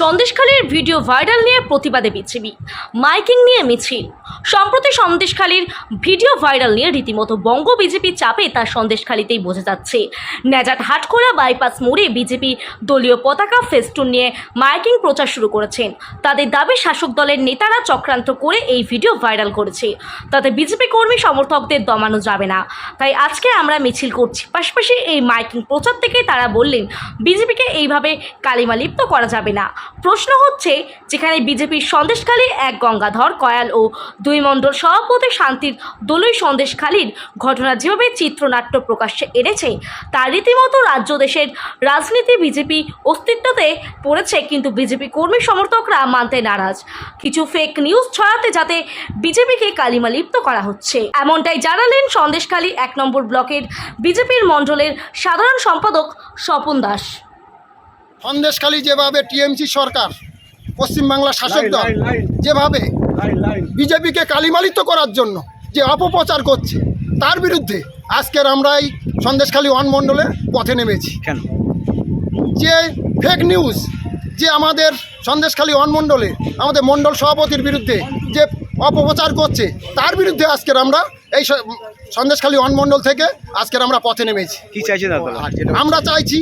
সন্দেশখালীর video viral নিয়ে প্রতিবাদে বিচ্ছিবি মাইকিং নিয়ে মিছিল। সম্প্রতি সন্দেশখালীর ভিডিও ভাইরাল নিয়ে রীতিমতো বঙ্গ বিজেপির চাপে তার সন্দেশখালীতেই বোঝা যাচ্ছে। নেজাট হাটখোলা বাইপাস মোড়ে বিজেপি দলীয় পতাকা ফেস্টুন নিয়ে মাইকিং প্রচার শুরু করেছেন তাদের দাবি শাসক দলের নেতারা চক্রান্ত করে এই ভিডিও ভাইরাল করেছে। তাতে বিজেপি কর্মী সমর্থকদের দমানো যাবে না। তাই আজকে আমরা মিছিল করছি। পাশাপাশি এই মাইকিং প্রচার থেকে তারা বললেন, বিজেপিকে এইভাবে কালিমা লিপ্ত করা যাবে না। প্রশ্ন হচ্ছে, যেখানে বিজেপির সন্দেশখালীর এক গঙ্গাধর কয়াল ও দুই মণ্ডল সভাপতি শান্তির দলই সন্দেশখালীর ঘটনা যেভাবে চিত্রনাট্য প্রকাশ্যে এনেছে তার রীতিমতো রাজ্য দেশের রাজনীতি বিজেপি অস্তিত্বতে পড়েছে, কিন্তু বিজেপি কর্মী সমর্থকরা মানতে নারাজ। কিছু ফেক নিউজ ছড়াতে যাতে বিজেপিকে কালিমা লিপ্ত করা হচ্ছে। এমনটাই জানালেন সন্দেশখালী এক নম্বর ব্লকের বিজেপির মণ্ডলের সাধারণ সম্পাদক স্বপন দাস। সন্দেশখালী যেভাবে টিএমসি সরকার পশ্চিমবাংলা শাসক দল যেভাবে বিজেপিকে কালিমালিত করার জন্য যে অপপ্রচার করছে তার বিরুদ্ধে আজকের আমরা এই সন্দেশখালী ওয়ান মণ্ডলে পথে নেমেছি। কেন? যে ফেক নিউজ যে আমাদের সন্দেশখালী ওয়ান মণ্ডলে আমাদের মণ্ডল সভাপতির বিরুদ্ধে যে অপপ্রচার করছে তার বিরুদ্ধে আজকের আমরা এই সন্দেশখালী ওয়ান মণ্ডল থেকে আজকের আমরা পথে নেমেছি। কি চাইছে আমরা চাইছি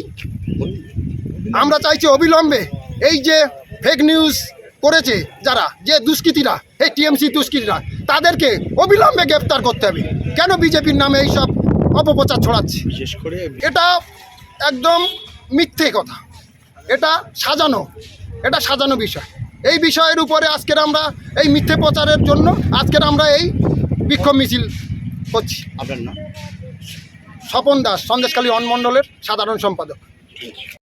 আমরা চাইছি অবিলম্বে এই যে ফেক নিউজ করেছে যারা যে দুষ্কৃতীরা এই টিএমসি দুষ্কৃতীরা তাদেরকে অবিলম্বে গ্রেপ্তার করতে হবে। কেন বিজেপির নামে এইসব অপপ্রচার ছড়াচ্ছে? বিশেষ করে এটা একদম মিথ্যে কথা। এটা সাজানো এটা সাজানো বিষয়। এই বিষয়ের উপরে আজকের আমরা এই মিথ্যে প্রচারের জন্য আজকের আমরা এই বিক্ষোভ মিছিল করছি। আপনার নাম? স্বপন দাস সন্দেশখালী অনমণ্ডলের সাধারণ সম্পাদক।